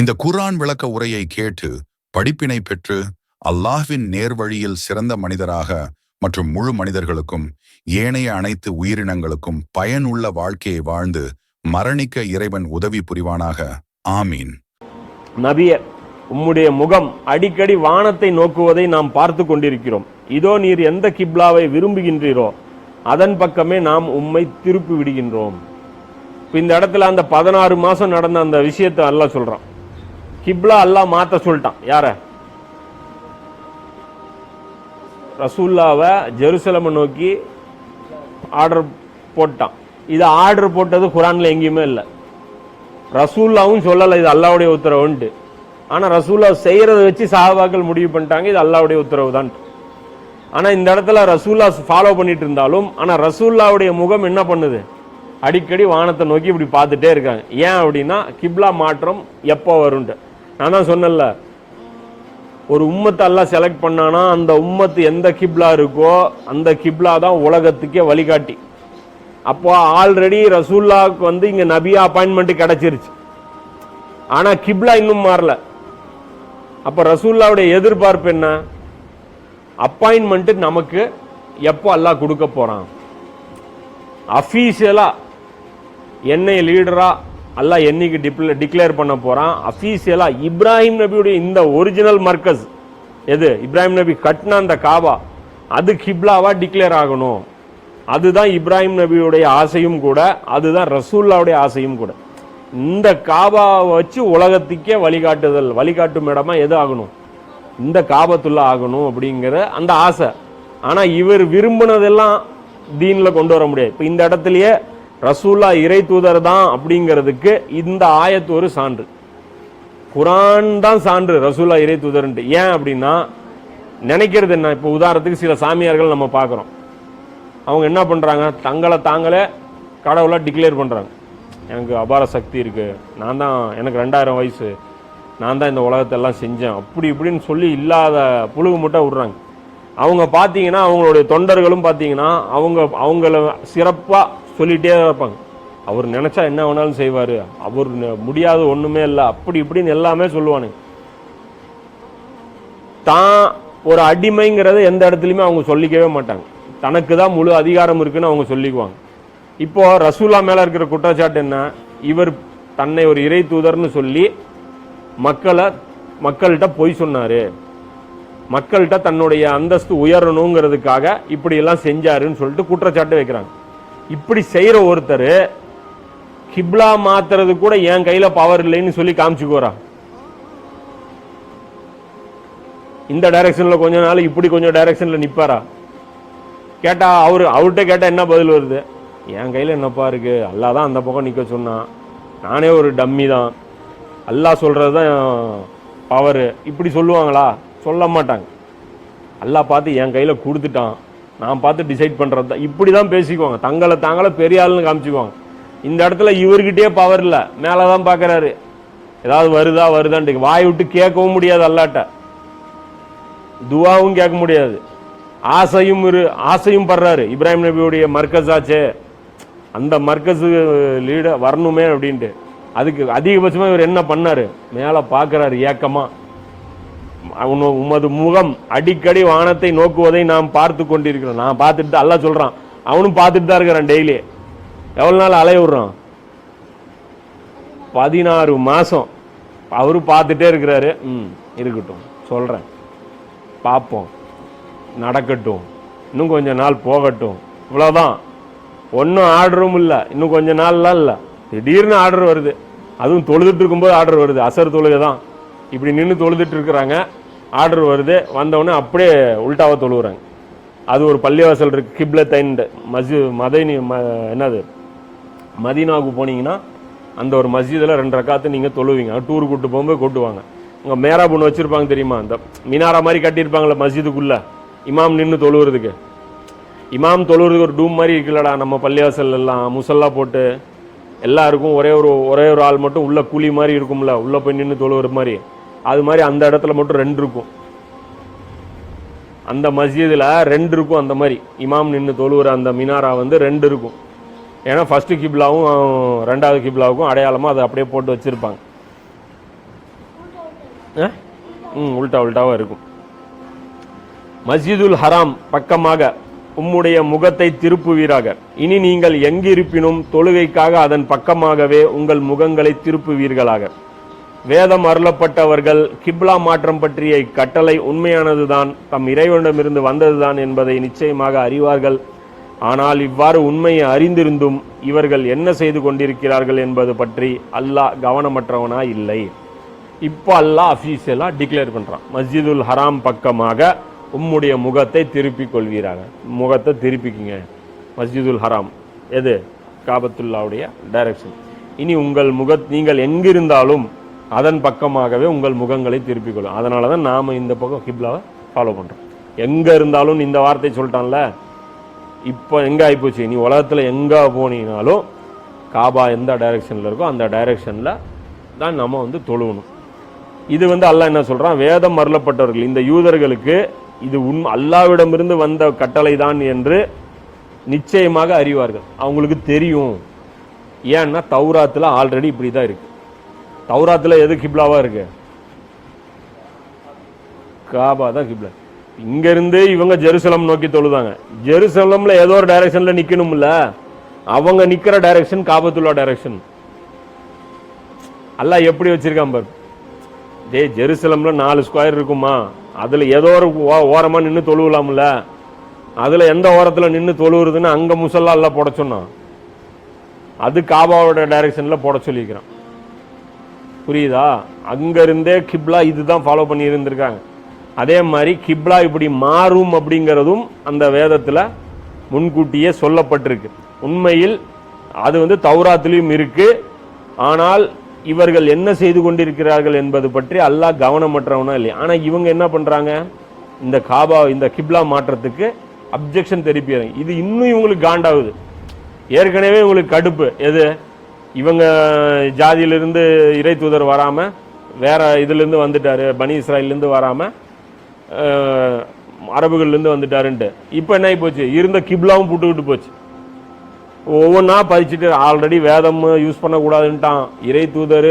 இந்த குர்ஆன் விளக்க உரையை கேட்டு படிப்பினை பெற்று அல்லாஹ்வின் நேர்வழியில் சிறந்த மனிதராக மற்றும் முழு மனிதர்களுக்கும் ஏனைய அனைத்து உயிரினங்களுக்கும் பயனுள்ள வாழ்க்கையை வாழ்ந்து மரணிக்க இறைவன் உதவி புரிவானாக. ஆமீன். நபிய உம்முடைய முகம் அடிக்கடி வானத்தை நோக்குவதை நாம் பார்த்து கொண்டிருக்கிறோம். இதோ நீர் எந்த கிப்லாவை விரும்புகின்றீரோ அதன் பக்கமே நாம் உம்மை திருப்பி விடுகின்றோம். இந்த இடத்துல அந்த பதினாறு மாதம் நடந்த அந்த விஷயத்தை அல்ல சொல்கிறான் கிப்லா அல்லாஹ் மாத்த சொல்லிட்டான். யார? ரசூல்லாவை ஜெருசலமை நோக்கி ஆர்டர் போட்டான். இது ஆர்டர் போட்டது குரான்ல எங்கேயுமே இல்லை. ரசூல்லாவும் சொல்லலை இது அல்லாவுடைய உத்தரவுன்ட்டு. ஆனால் ரசூல்லா செய்கிறத வச்சு சாபாக்கள் முடிவு பண்ணிட்டாங்க இது அல்லாவுடைய உத்தரவு தான் ஆனால் இந்த இடத்துல ரசூல்லா ஃபாலோ பண்ணிட்டு இருந்தாலும் ஆனால் ரசூல்லாவுடைய முகம் என்ன பண்ணுது? அடிக்கடி வானத்தை நோக்கி இப்படி பார்த்துட்டே இருக்காங்க. ஏன் அப்படின்னா கிப்லா மாற்றம் எப்போ வரும்ட்டு நான் தான் சொன்னேன்ல. ஒரு உம்மத்தை எல்லாம் செலக்ட் பண்ணானா அந்த உம்மத்து எந்த கிப்லா இருக்கோ அந்த கிப்லா தான் உலகத்துக்கே வழிகாட்டி. அப்போ ஆல்ரெடி ரசூல்லாவுக்கு வந்து இங்க நபியா அப்பாயின்மெண்ட் கிடைச்சிருச்சு. ஆனா கிப்லா இன்னும் மாறல. அப்ப ரசூல்லாவுடைய எதிர்பார்ப்பு என்ன? அப்பாயின்மெண்ட் நமக்கு எப்போ அல்லாஹ் கொடுக்க போறான்? அஃபீஷியலா என்னை லீடரா அல்லாஹ் என்னைக்கு டிக்ளேர் பண்ண போகிறான் அஃபீஷியலாக இப்ராஹிம் நபியுடைய இந்த ஒரிஜினல் மர்க்கஸ் எது? இப்ராஹிம் நபி கட்டின அந்த காபா. அது கிப்லாவாக டிக்ளேர் ஆகணும். அதுதான் இப்ராஹிம் நபியுடைய ஆசையும் கூட அதுதான் ரசூல்லாவுடைய ஆசையும் கூட. இந்த காபாவை வச்சு உலகத்துக்கே வழிகாட்டுதல் வழிகாட்டும் இடமா எது ஆகணும்? இந்த காபத்துள்ள ஆகணும் அப்படிங்கிற அந்த ஆசை. ஆனால் இவர் விரும்பினதெல்லாம் தீனில் கொண்டு வர முடியாது. இப்போ இந்த இடத்துலையே ரசூல்லா இறை தூதர் தான் அப்படிங்கிறதுக்கு இந்த ஆயத்து ஒரு சான்று. குரான் தான் சான்று ரசூல்லா இறை தூதர்ன்ட்டு. ஏன் அப்படின்னா நினைக்கிறது என்ன? இப்போ உதாரணத்துக்கு சில சாமியார்கள் நம்ம பார்க்குறோம். அவங்க என்ன பண்ணுறாங்க தங்களை தாங்களே கடவுளாக டிக்ளேர் பண்ணுறாங்க எனக்கு அபார சக்தி இருக்குது நான் தான் எனக்கு ரெண்டாயிரம் வயசு. நான் தான் இந்த உலகத்தை எல்லாம் செஞ்சேன். அப்படி இப்படின்னு சொல்லி இல்லாத புழுகு முட்டை விடுறாங்க. அவங்க பார்த்தீங்கன்னா அவங்களுடைய தொண்டர்களும் பார்த்தீங்கன்னா அவங்க அவங்கள சிறப்பாக சொல்லிகிட்டே இருப்பாங்க. அவர் நினச்சா என்ன வேணாலும் செய்வார். அவர் முடியாத ஒன்றுமே இல்லை. அப்படி இப்படின்னு எல்லாமே சொல்லுவானுங்க. தான் ஒரு அடிமைங்கிறத எந்த இடத்துலையுமே அவங்க சொல்லிக்கவே மாட்டாங்க. தனக்கு தான் முழு அதிகாரம் இருக்குன்னு அவங்க சொல்லிக்குவாங்க. இப்போ ரசூலா மேலே இருக்கிற குற்றச்சாட்டு என்ன? இவர் தன்னை ஒரு இறை தூதர்னு சொல்லி மக்களை மக்கள்கிட்ட பொய் சொன்னார். மக்கள்கிட்ட தன்னுடைய அந்தஸ்து உயரணுங்கிறதுக்காக இப்படி எல்லாம் செஞ்சாருன்னு சொல்லிட்டு குற்றச்சாட்டு வைக்கிறாங்க. இப்படி செய்கிற ஒருத்தர் கிப்லா மாத்துறது கூட என் கையில் பவர் இல்லைன்னு சொல்லி காமிச்சுக்கோரா இந்த டைரக்ஷனில் கொஞ்ச நாள் இப்படி கொஞ்சம் டைரக்ஷனில் நிற்பாரா கேட்டா அவரு அவர்கிட்ட கேட்டால் என்ன பதில் வருது? என் கையில் என்னப்பா இருக்கு? அல்லாஹ் தான் அந்த பக்கம் நிற்க சொன்னான் நானே ஒரு டம்மி தான். அல்லா சொல்கிறது தான் பவர் இப்படி சொல்லுவாங்களா? சொல்ல மாட்டாங்க. அல்லா பார்த்து என் கையில் கொடுத்துட்டான். நான் பார்த்து டிசைட் பண்ணுறது தான் இப்படி தான் பேசிக்குவாங்க. தங்களை தாங்களே பெரிய ஆளுன்னு காமிச்சுக்குவாங்க. இந்த இடத்துல இவர்கிட்டயே பவர் இல்லை. மேலே தான் பார்க்கறாரு ஏதாவது வருதா வருதான்ட்டு. வாய் விட்டு கேட்கவும் முடியாது அல்லாட்ட. துவாவும் கேட்க முடியாது. ஆசையும் இரு ஆசையும் படுறாரு. இப்ராஹிம் நபியுடைய மர்க்கஸ் ஆச்சே. அந்த மர்க்கஸு லீட வரணுமே அப்படின்ட்டு. அதுக்கு அதிகபட்சமாக இவர் என்ன பண்ணார்? மேலே பார்க்குறாரு ஏக்கமாக உமது முகம் அடிக்கடி வானத்தை நோக்குவதை நாம் பார்த்து கொண்டிருக்கிறோம். நான் பார்த்துட்டு அல்லா சொல்கிறான் சொல்றான். அவனும் பார்த்துட்டு தான் இருக்கிறான் டெய்லி. எவ்வளோ நாள் அலைய விடுறான்? பதினாறு மாதம் அவரும் பார்த்துட்டே இருக்கிறாரு. ம் இருக்கட்டும். சொல்கிறேன் பார்ப்போம். நடக்கட்டும். இன்னும் கொஞ்ச நாள் போகட்டும். இவ்வளோதான் ஒன்றும் ஆர்டரும் இல்லை. இன்னும் கொஞ்ச நாள்லாம் இல்லை. திடீர்னு ஆர்டர் வருது. அதுவும் தொழுதுட்டு இருக்கும்போது ஆர்டர் வருது. அசர் தொழுகை தான் இப்படி நின்று தொழுதுட்டு இருக்கிறாங்க. ஆர்டர் வருது. வந்தவொடனே அப்படியே உல்டாவை தொழுகிறாங்க அது ஒரு பள்ளிவாசல் இருக்குது கிப்லத்தைன் மஸ்ஜி மதைனி ம என்னது? மதீனாவுக்கு போனீங்கன்னா அந்த ஒரு மஸ்ஜிதில் ரெண்டு ரக்காத்து நீங்கள் தொழுவீங்க. டூர் கூட்டு போகும்போது கூட்டுவாங்க. இங்கே மேராப் ஒன்று வச்சுருப்பாங்க தெரியுமா? அந்த மினாரா மாதிரி கட்டியிருப்பாங்களே மஸ்ஜிதுக்குள்ளே இமாம் நின்று தொழுவுறதுக்கு. இமாம் தொழுவுறதுக்கு ஒரு டூம் மாதிரி இருக்குல்லடா. நம்ம பள்ளிவாசல் எல்லாம் முசல்லா போட்டு எல்லாருக்கும் ஒரே ஒரு ஒரே ஒரு ஆள் மட்டும் உள்ளே கூலி மாதிரி இருக்கும்ல. உள்ளே போய் நின்று தொழுவுற மாதிரி. அது மாதிரி அந்த இடத்துல மட்டும் ரெண்டு இருக்கும். அந்த மஸ்ஜிதில் ரெண்டு இருக்கும் அந்த மாதிரி. இமாம் நின்று தொழுவுற அந்த மினாரா வந்து ரெண்டு இருக்கும். ஏன்னா ஃபர்ஸ்ட் கிப்லாவும் ரெண்டாவது கிப்லாவுக்கும் அடையாளமாக அதை அப்படியே போட்டு வச்சுருப்பாங்க. அஹ்? ம் உல்டா உல்டாவாக இருக்கும். மஸ்ஜிதுல் ஹராம் பக்கமாக உம்முடைய முகத்தை திருப்புவீராக. இனி நீங்கள் எங்கிருப்பினும் தொழுகைக்காக அதன் பக்கமாகவே உங்கள் முகங்களை திருப்புவீர்களாக. வேதம் அருளப்பட்டவர்கள் கிப்லா மாற்றம் பற்றிய இக்கட்டளை உண்மையானதுதான் தம் இறைவனிடமிருந்து வந்ததுதான் என்பதை நிச்சயமாக அறிவார்கள். ஆனால் இவ்வாறு உண்மையை அறிந்திருந்தும் இவர்கள் என்ன செய்து கொண்டிருக்கிறார்கள் என்பது பற்றி அல்லாஹ் கவனமற்றவனா இல்லை. இப்போ அல்லாஹ் அஃபீஷியலாக டிக்ளேர் பண்ணுறான் மஸ்ஜிதுல் ஹராம் பக்கமாக உம்முடைய முகத்தை திருப்பிக் கொள்வீராக. முகத்தை திருப்பிக்கிங்க. மஸ்ஜிதுல் ஹராம். எது? காபத்துல்லாவுடைய டைரக்ஷன் இனி உங்கள் முகத் நீங்கள் எங்கிருந்தாலும் அதன் பக்கமாகவே உங்கள் முகங்களை திருப்பிக் கொள்ளும். அதனால தான் நாம் இந்த பக்கம் கிப்லாவை ஃபாலோ பண்ணுறோம் எங்கே இருந்தாலும் இந்த வார்த்தை சொல்லிட்டான்ல? இப்போ எங்கே ஆகிப்போச்சு நீ உலகத்தில் எங்கே போனீங்கனாலும் காபா எந்த டைரெக்ஷனில் இருக்கோ அந்த டைரெக்ஷனில் தான் நம்ம வந்து தொழுவணும். இது வந்து அல்லாஹ் என்ன சொல்கிறான் வேதம் மறலப்பட்டவர்கள் இந்த யூதர்களுக்கு இது உண் அல்லாவிடமிருந்து வந்த கட்டளை தான் என்று நிச்சயமாக அறிவார்கள். அவங்களுக்கு தெரியும். ஏன்னா தௌராத்தில் ஆல்ரெடி இப்படி தான் இருக்குது தௌராத்தில் எது கிப்லாவாக இருக்கு? காபா தான் கிப்லா. இங்கேருந்து இவங்க ஜெருசலம் நோக்கி தொழுதாங்க. ஜெருசலம்ல ஏதோ ஒரு டைரக்ஷன்ல நிக்கணும்ல? அவங்க நிற்கிற டைரக்ஷன் காபத்துல்லா டைரக்ஷன் எல்லாம் எப்படி வச்சிருக்கான் பாரு? டேய் ஜெருசலம்ல நாலு ஸ்கொயர் இருக்குமா? அதில் ஏதோ ஒரு ஓ- ஓரமா நின்று தொழுவலாம்ல? அதில் எந்த ஓரத்தில் நின்று தொழுவுறதுன்னு அங்கே முசல்லா எல்லாம் போட சொன்னான். அது காபாவோட டைரக்ஷனில் போட சொல்லிக்கிறான். புரியுதா? அங்கேருந்தே கிப்லா இதுதான் ஃபாலோ பண்ணி இருந்திருக்காங்க அதே மாதிரி கிப்லா இப்படி மாறும் அப்படிங்கிறதும் அந்த வேதத்தில் முன்கூட்டியே சொல்லப்பட்டிருக்கு. உண்மையில் அது வந்து தௌராத்திலையும் இருக்குது ஆனால் இவர்கள் என்ன செய்து கொண்டிருக்கிறார்கள் என்பது பற்றி அல்லாஹ் கவனமற்றவனா இல்லை ஆனால் இவங்க என்ன பண்ணுறாங்க இந்த காபா இந்த கிப்லா மாற்றத்துக்கு அப்ஜெக்ஷன் தெரிவிக்கிறாங்க இது இன்னும் இவங்களுக்கு காண்டாகுது. ஏற்கனவே இவங்களுக்கு கடுப்பு. எது? இவங்க ஜாதியிலிருந்து இறை தூதர் வராமல் வேற இதுலேருந்து வந்துட்டார் பனி இஸ்ராயிலேருந்து வராமல் வராம வந்துட்டாருன்ட்டு. இப்போ என்ன ஆகி போச்சு இருந்த கிப்லாவும் புட்டுக்கிட்டு போச்சு. ஒவ்வொன்றா பதிச்சுட்டு ஆல்ரெடி வேதம் யூஸ் பண்ணக்கூடாதுன்ட்டான். இறை தூதர்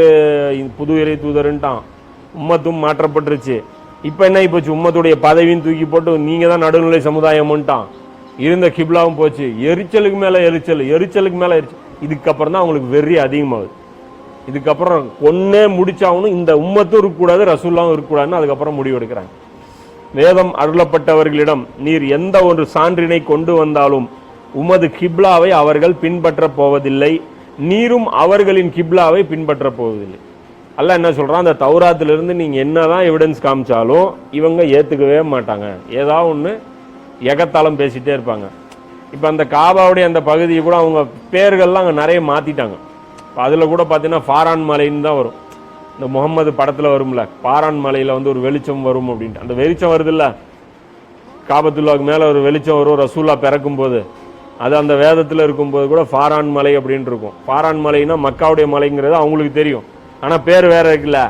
புது இறை தூதருன்ட்டான். உம்மத்தும் மாற்றப்பட்டுருச்சு. இப்போ என்ன ஆகி போச்சு உம்மத்துடைய பதவியும் தூக்கி போட்டு நீங்கள் தான் நடுநிலை சமுதாயம்ன்ட்டான். இருந்த கிப்லாவும் போச்சு. எரிச்சலுக்கு மேலே எரிச்சல் எரிச்சலுக்கு மேலே எரிச்சல். இதுக்கப்புறம் தான் அவங்களுக்கு வெறி அதிகமாகுது. இதுக்கப்புறம் கொன்னே முடிச்சாகணும் இந்த உம்மத்தும் இருக்கக்கூடாது ரசூல்லாவும் இருக்கக்கூடாதுன்னு அதுக்கப்புறம் முடிவு எடுக்கிறாங்க. வேதம் அருளப்பட்டவர்களிடம் நீர் எந்த ஒரு சான்றினை கொண்டு வந்தாலும் உமது கிப்லாவை அவர்கள் பின்பற்றப் போவதில்லை. நீரும் அவர்களின் கிப்லாவை பின்பற்றப் போவதில்லை. அல்ல என்ன சொல்கிறான் அந்த தௌராத்திலிருந்து நீங்க என்னதான் எவிடன்ஸ் காமிச்சாலும் இவங்க ஏற்றுக்கவே மாட்டாங்க. ஏதாவது ஒன்று எகத்தாளம் பேசிகிட்டே இருப்பாங்க. இப்போ அந்த காபாவுடைய அந்த பகுதியை கூட அவங்க பேர்கள்லாம் அங்கே நிறைய மாற்றிட்டாங்க இப்போ அதில் கூட பார்த்தீங்கன்னா ஃபாரான் மலைன்னு தான் வரும். இந்த முகம்மது படத்தில் வரும்ல பாரான் மலையில் வந்து ஒரு வெளிச்சம் வரும் அப்படின்ட்டு. அந்த வெளிச்சம் வருதுல்ல? காபத்துல்லாவுக்கு மேலே ஒரு வெளிச்சம் வரும் ரசூல்லா பிறக்கும் போது அது அந்த வேதத்தில் இருக்கும்போது கூட ஃபாரான் மலை அப்படின்ட்டு இருக்கும். ஃபாரான் மலைனா மக்காவுடைய மலைங்கிறது அவங்களுக்கு தெரியும். ஆனால் பேர் வேற இருக்குல்ல?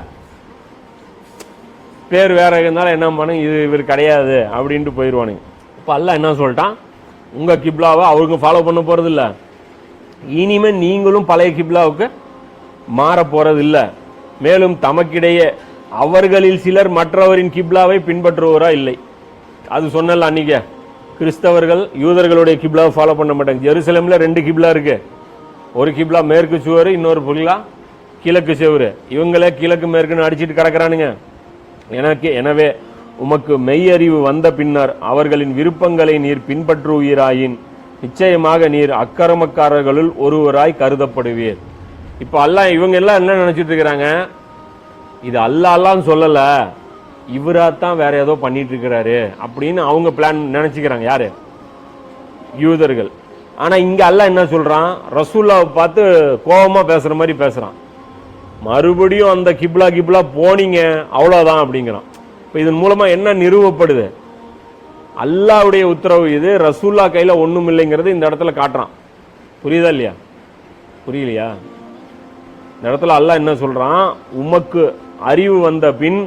பேர் வேற இருந்தாலும் என்ன பண்ணு இது இவர் கிடையாது அப்படின்ட்டு போயிடுவானுங்க இப்போ அல்ல என்ன சொல்லிட்டான்? உங்கள் கிப்லாவை அவங்க ஃபாலோ பண்ண போகிறது இல்லை இனிமே நீங்களும் பழைய கிப்லாவுக்கு மாற போகிறதில்ல மேலும் தமக்கிடையே அவர்களில் சிலர் மற்றவரின் கிப்லாவை பின்பற்றுவோரா இல்லை. அது சொன்னல அன்னைக்கு. கிறிஸ்தவர்கள் யூதர்களுடைய கிப்லாவை ஃபாலோ பண்ண மாட்டாங்க. ஜெருசலேமில் ரெண்டு கிப்லா இருக்கு. ஒரு கிப்லா மேற்கு சுவர் இன்னொரு புல்லா கிழக்கு சுவர். இவங்களே கிழக்கு மேற்குன்னு அடிச்சிட்டு கிடக்குறானுங்க. எனக்கு எனவே உமக்கு மெய்யறிவு வந்த பின்னர் அவர்களின் விருப்பங்களை நீர் பின்பற்றுவீராயின். நிச்சயமாக நீர் அக்கிரமக்காரர்களுள் ஒருவராய் கருதப்படுவீர். இப்போ அல்லாஹ் இவங்க எல்லாம் என்ன நினச்சிட்டு இருக்கிறாங்க? இது அல்லாலாம் சொல்லலை. இவராக தான் வேற ஏதோ பண்ணிட்டு இருக்கிறாரு அப்படின்னு அவங்க பிளான் நினச்சிக்கிறாங்க. யாரு? யூதர்கள். ஆனால் இங்கே அல்லாஹ் என்ன சொல்கிறான் ரசூல்லாவை பார்த்து கோபமாக பேசுகிற மாதிரி பேசுகிறான் மறுபடியும் அந்த கிப்லா கிப்லா போனீங்க அவ்வளோதான் அப்படிங்கிறான். இப்போ இதன் மூலமாக என்ன நிறுவப்படுது? அல்லாவுடைய உத்தரவு இது ரசூல்லா கையில் ஒன்றும் இல்லைங்கிறது இந்த இடத்துல காட்டுறான். புரியுதா இல்லையா? புரியலையா? இந்த இடத்துல அல்லாஹ் என்ன சொல்கிறான் உமக்கு அறிவு வந்த பின்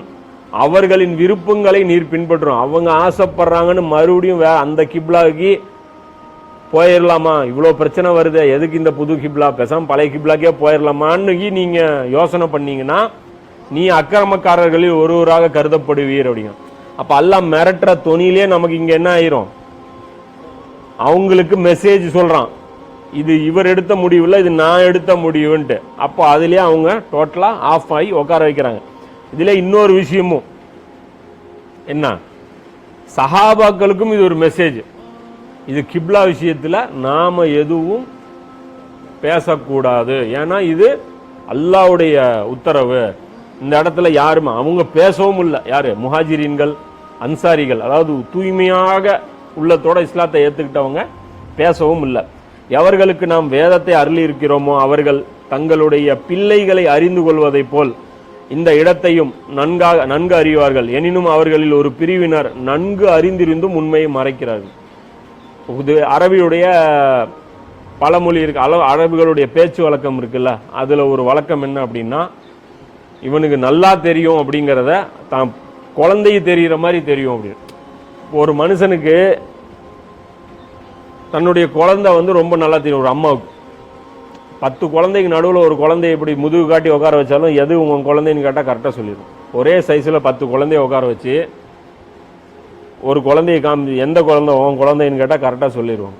அவர்களின் விருப்பங்களை நீர் பின்பற்றும் அவங்க ஆசைப்படுறாங்கன்னு மறுபடியும் வே அந்த கிப்லாவுக்கு போயிடலாமா இவ்வளோ பிரச்சனை வருது எதுக்கு இந்த புது கிப்லா? பேசாமல் பழைய கிப்லாக்கே போயிடலாமான்னு நீங்கள் யோசனை பண்ணீங்கன்னா நீ அக்கிரமக்காரர்களில் ஒருவராக கருதப்படுவீர் அப்படிங்க அப்போ அல்லாஹ் மிரட்டுற தொனியிலே நமக்கு இங்கே என்ன ஆயிரும்? அவங்களுக்கு மெசேஜ் சொல்கிறான் இது இவர் எடுத்த முடிவில் இது நான் எடுத்த முடிவுன்ட்டு. அப்போ அதுலேயே அவங்க டோட்டலாக ஆஃப் ஆகி உட்கார வைக்கிறாங்க. இதில் இன்னொரு விஷயமும். என்ன? சஹாபாக்களுக்கும் இது ஒரு மெசேஜ் இது கிப்லா விஷயத்தில் நாம் எதுவும் பேசக்கூடாது. ஏன்னா இது அல்லாஹ்வுடைய உத்தரவு. இந்த இடத்துல யாருமே அவங்க பேசவும் இல்லை. யாரு? முஹாஜிரீன்கள் அன்சாரிகள் அதாவது தூய்மையாக உள்ளத்தோட இஸ்லாத்தை ஏற்றுக்கிட்டவங்க பேசவும் இல்லை. எவர்களுக்கு நாம் வேதத்தை அருளி இருக்கிறோமோ அவர்கள் தங்களுடைய பிள்ளைகளை அறிந்து கொள்வதைப் போல் இந்த இடத்தையும் நன்காக நன்கு அறிவார்கள். எனினும் அவர்களில் ஒரு பிரிவினர் நன்கு அறிந்திருந்தும் உண்மையை மறைக்கிறார்கள். இது அரபியுடைய பழமொழி இருக்கு அளவு அரபுகளுடைய பேச்சு வழக்கம் இருக்குல்ல அதில் ஒரு வழக்கம் என்ன அப்படின்னா இவனுக்கு நல்லா தெரியும் அப்படிங்கிறத தான் குழந்தைய தெரிகிற மாதிரி தெரியும் அப்படின்னு. ஒரு மனுஷனுக்கு தன்னுடைய குழந்தை வந்து ரொம்ப நல்லா தெரியும் ஒரு அம்மாவுக்கு. பத்து குழந்தைக்கு நடுவில் ஒரு குழந்தைய இப்படி முதுகு காட்டி உட்கார வச்சாலும் எது உங்கள் குழந்தைன்னு கேட்டால் கரெக்டாக சொல்லிடும். ஒரே சைஸில் பத்து குழந்தைய உட்கார வச்சு ஒரு குழந்தைய காமி எந்த குழந்தை உன் குழந்தைன்னு கேட்டால் கரெக்டாக சொல்லிடுவாங்க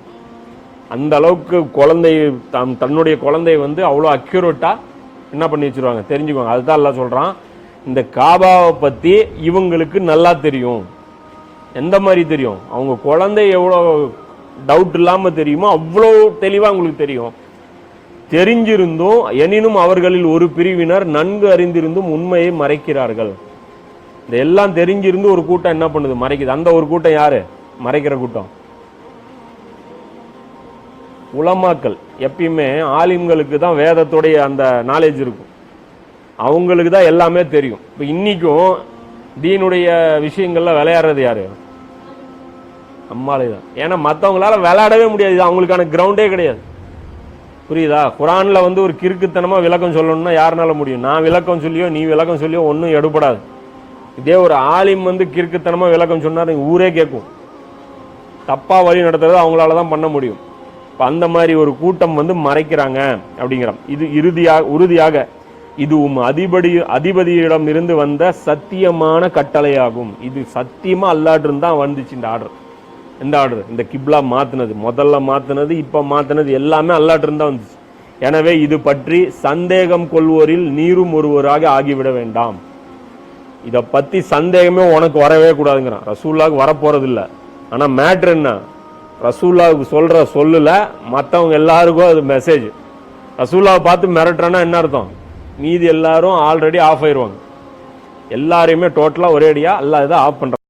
அந்த அளவுக்கு குழந்தை தம் தன்னுடைய குழந்தைய வந்து அவ்வளோ அக்யூரேட்டாக என்ன பண்ணி வச்சுருவாங்க? தெரிஞ்சுக்குவாங்க அதுதான் எல்லாம் சொல்கிறான் இந்த காபாவை பற்றி இவங்களுக்கு நல்லா தெரியும். எந்த மாதிரி தெரியும்? அவங்க குழந்தை எவ்வளோ டவுட் இல்லாமல் தெரியுமோ அவ்வளோ தெளிவாக உங்களுக்கு தெரியும். தெரிஞ்சிருந்தும் எனினும் அவர்களில் ஒரு பிரிவினர் நன்கு அறிந்திருந்தும் உண்மையை மறைக்கிறார்கள். இந்த எல்லாம் தெரிஞ்சிருந்து ஒரு கூட்டம் என்ன பண்ணுது? மறைக்குது. அந்த ஒரு கூட்டம் யாரு? மறைக்கிற கூட்டம். உலமாக்கள் எப்பயுமே ஆலிம்களுக்கு தான் வேதத்துடைய அந்த நாலேஜ் இருக்கும். அவங்களுக்கு தான் எல்லாமே தெரியும். இப்போ இன்றைக்கும் தீனுடைய விஷயங்களில் விளையாடுறது யார்? அம்மாலே தான். ஏன்னா மற்றவங்களால விளையாடவே முடியாது. இது அவங்களுக்கான கிரவுண்டே கிடையாது. புரியுதா? குரானில் வந்து ஒரு கிறுக்குத்தனமாக விளக்கம் சொல்லணும்னா யாருனால முடியும்? நான் விளக்கம் சொல்லியோ நீ விளக்கம் சொல்லியோ ஒன்றும் எடுபடாது. இதே ஒரு ஆலிம் வந்து கிறுக்குத்தனமாக விளக்கம் சொன்னார் ஊரே கேட்கும் தப்பாக வழி நடத்துறது அவங்களால தான் பண்ண முடியும். இப்போ அந்த மாதிரி ஒரு கூட்டம் வந்து மறைக்கிறாங்க அப்படிங்கிறோம் இது இறுதியாக உறுதியாக இது உம் அதிபதி அதிபதியிடம் இருந்து வந்த சத்தியமான கட்டளையாகும். இது சத்தியமாக அல்லாட்டு தான் வந்துச்சு இந்த ஆர்டர் இந்த ஆர்டர் இந்த கிப்லா மாற்றினது முதல்ல மாற்றினது இப்போ மாற்றினது எல்லாமே அல்லாட்டு தான் வந்துச்சு. எனவே இது பற்றி சந்தேகம் கொள்வோரில் நீரும் ஒருவராக ஆகிவிட வேண்டாம். இதை பற்றி சந்தேகமே உனக்கு வரவே கூடாதுங்கிறான். ரசூல்லாவுக்கு வரப்போகிறதில்ல ஆனால் மேட்ரு என்ன? ரசூல்லாவுக்கு சொல்கிற சொல்லில் மற்றவங்க எல்லாருக்கும் அது மெசேஜ் ரசூல்லாவை பார்த்து மிரட்டுறேன்னா என்ன அர்த்தம்? மீதி எல்லாரும் ஆல்ரெடி ஆஃப் ஆயிடுவாங்க எல்லாரையுமே டோட்டலாக ஒரேடியாக அல்லா இதை ஆஃப் பண்ணுறாங்க